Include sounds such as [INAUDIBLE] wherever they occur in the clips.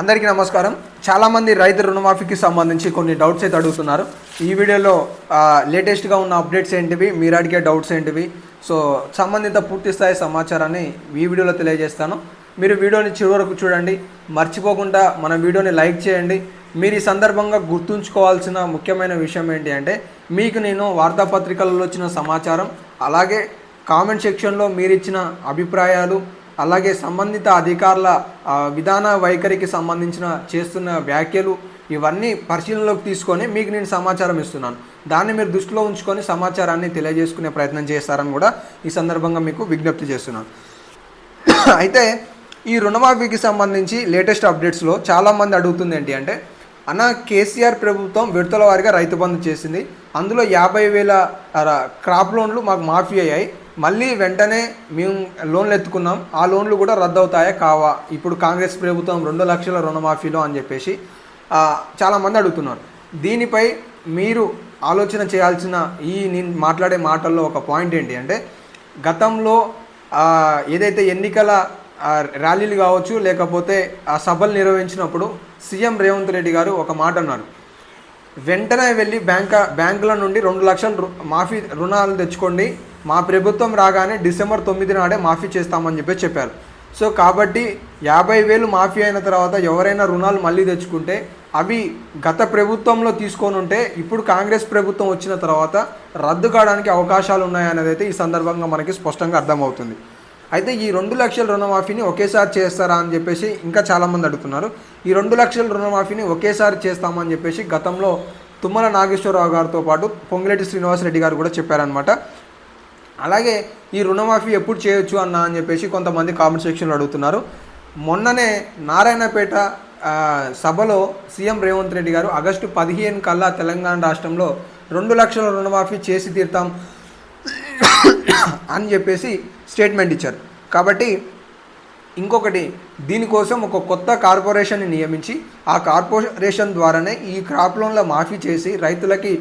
అందరికీ నమస్కారం. చాలామంది రైతు రుణమాఫీకి సంబంధించి కొన్ని డౌట్స్ అయితే అడుగుతున్నారు. ఈ వీడియోలో లేటెస్ట్గా ఉన్న అప్డేట్స్ ఏంటివి మీరు అడిగే డౌట్స్ ఏంటివి సో సంబంధిత పూర్తి స్థాయి సమాచారాన్ని ఈ వీడియోలో తెలియజేస్తాను. మీరు వీడియోని చివరి వరకు చూడండి. మర్చిపోకుండా మన వీడియోని లైక్ చేయండి. మీరు ఈ సందర్భంగా గుర్తుంచుకోవాల్సిన ముఖ్యమైన విషయం ఏంటి అంటే మీకు నేను వార్తాపత్రికలలో వచ్చిన సమాచారం అలాగే కామెంట్ సెక్షన్లో మీరు ఇచ్చిన అభిప్రాయాలు అలాగే సంబంధిత అధికారుల విధాన వైఖరికి సంబంధించిన చేస్తున్న వ్యాఖ్యలు ఇవన్నీ పరిశీలనలోకి తీసుకొని మీకు నేను సమాచారం ఇస్తున్నాను. దాన్ని మీరు దృష్టిలో ఉంచుకొని సమాచారాన్ని తెలియజేసుకునే ప్రయత్నం చేస్తారని కూడా ఈ సందర్భంగా మీకు విజ్ఞప్తి చేస్తున్నాను. [COUGHS] అయితే ఈ రుణమాఫీకి సంబంధించి లేటెస్ట్ అప్డేట్స్లో చాలామంది అడుగుతుంది ఏంటి అంటే అన్న కేసీఆర్ ప్రభుత్వం విడతల వారిగా రైతు బంధు చేసింది. అందులో యాభై వేల క్రాప్ లోన్లు మాకు మాఫీ అయ్యాయి. మళ్ళీ వెంటనే మేము లోన్లు ఎత్తుకున్నాం. ఆ లోన్లు కూడా రద్దు అవుతాయా కావా? ఇప్పుడు కాంగ్రెస్ ప్రభుత్వం రెండు లక్షల రుణమాఫీలో అని చెప్పేసి చాలామంది అడుగుతున్నారు. దీనిపై మీరు ఆలోచన చేయాల్సిన ఈ నేను మాట్లాడే మాటల్లో ఒక పాయింట్ ఏంటి అంటే గతంలో ఏదైతే ఎన్నికల ర్యాలీలు కావచ్చు లేకపోతే ఆ సభలు నిర్వహించినప్పుడు సీఎం రేవంత్ రెడ్డి గారు ఒక మాట అన్నారు. వెంటనే వెళ్ళి బ్యాంక్ బ్యాంకుల నుండి రెండు లక్షలు మాఫీ రుణాలు తెచ్చుకోండి. మా ప్రభుత్వం రాగానే డిసెంబర్ తొమ్మిది నాడే మాఫీ చేస్తామని చెప్పి చెప్పారు. సో కాబట్టి యాభై వేలు మాఫీ అయిన తర్వాత ఎవరైనా రుణాలు మళ్ళీ తెచ్చుకుంటే అవి గత ప్రభుత్వంలో తీసుకొని ఉంటే ఇప్పుడు కాంగ్రెస్ ప్రభుత్వం వచ్చిన తర్వాత రద్దు కావడానికి అవకాశాలు ఉన్నాయనేది అయితే ఈ సందర్భంగా మనకి స్పష్టంగా అర్థమవుతుంది. అయితే ఈ రెండు లక్షల రుణమాఫీని ఒకేసారి చేస్తారా అని చెప్పేసి ఇంకా చాలామంది అడుగుతున్నారు. ఈ రెండు లక్షల రుణమాఫీని ఒకేసారి చేస్తామని చెప్పేసి గతంలో తుమ్మల నాగేశ్వరరావు గారితో పాటు పొంగిరెడ్డి శ్రీనివాసరెడ్డి గారు కూడా చెప్పారనమాట అలాగే ఈ రుణమాఫీ ఎప్పుడు చేయొచ్చు అన్న అని చెప్పేసి కొంతమంది కామెంట్ సెక్షన్లో అడుగుతున్నారు. మొన్ననే నారాయణపేట సభలో సీఎం రేవంత్ రెడ్డి గారు ఆగస్టు పదిహేను కల్లా తెలంగాణ రాష్ట్రంలో రెండు లక్షల రుణమాఫీ చేసి తీరుతాం అని చెప్పేసి స్టేట్మెంట్ ఇచ్చారు. కాబట్టి ఇంకొకటి దీనికోసం ఒక కొత్త కార్పొరేషన్ని నియమించి ఆ కార్పొరేషన్ ద్వారానే ఈ క్రాప్ లోన్ల మాఫీ చేసి రైతులకి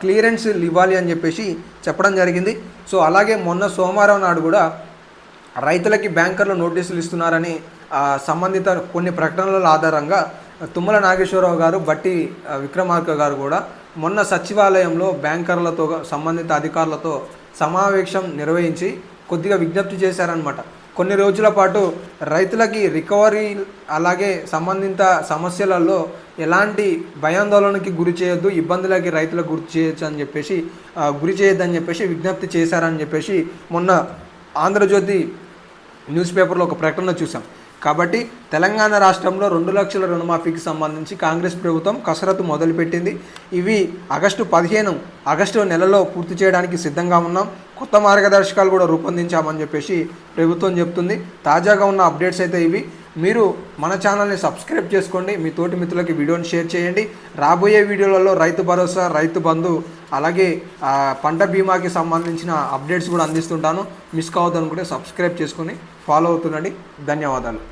క్లియరెన్స్లు క్లియరెన్స్ ఇవ్వాలి అని చెప్పేసి చెప్పడం జరిగింది. సో అలాగే మొన్న సోమవారం నాడు కూడా రైతులకి బ్యాంకర్లు నోటీసులు ఇస్తున్నారని సంబంధిత కొన్ని ప్రకటనల ఆధారంగా తుమ్మల నాగేశ్వరరావు గారు బట్టి విక్రమార్క గారు కూడా మొన్న సచివాలయంలో బ్యాంకర్లతో సంబంధిత అధికారులతో సమావేశం నిర్వహించి కొద్దిగా విజ్ఞప్తి చేశారనమాట కొన్ని రోజుల పాటు రైతులకి రికవరీ అలాగే సంబంధిత సమస్యలలో ఎలాంటి భయాందోళనకి గురి చేయొద్దు ఇబ్బందులకి రైతులకు గురి చేయొచ్చు అని చెప్పేసి గురి చేయొద్దని చెప్పేసి విజ్ఞప్తి చేశారని చెప్పేసి మొన్న ఆంధ్రజ్యోతి న్యూస్ పేపర్లో ఒక ప్రకటన చూసాం కాబట్టి తెలంగాణ రాష్ట్రంలో రెండు లక్షల రుణమాఫీకి సంబంధించి కాంగ్రెస్ ప్రభుత్వం కసరత్తు మొదలుపెట్టింది. ఇవి ఆగస్టు పదిహేను ఆగస్టు నెలలో పూర్తి చేయడానికి సిద్ధంగా ఉన్నాం. కొత్త మార్గదర్శకాలు కూడా రూపొందించామని చెప్పేసి ప్రభుత్వం చెప్తుంది. తాజాగా ఉన్న అప్డేట్స్ అయితే ఇవి. మీరు మన ఛానల్ని సబ్స్క్రైబ్ చేసుకోండి. మీ తోటి మిత్రులకి వీడియోని షేర్ చేయండి. రాబోయే వీడియోలలో రైతు భరోసా రైతు బంధు అలాగే పంట బీమాకి సంబంధించిన అప్డేట్స్ కూడా అందిస్తుంటాను. మిస్ కావద్దనుకుంటే సబ్స్క్రైబ్ చేసుకొని ఫాలో అవుతుండండి. ధన్యవాదాలు.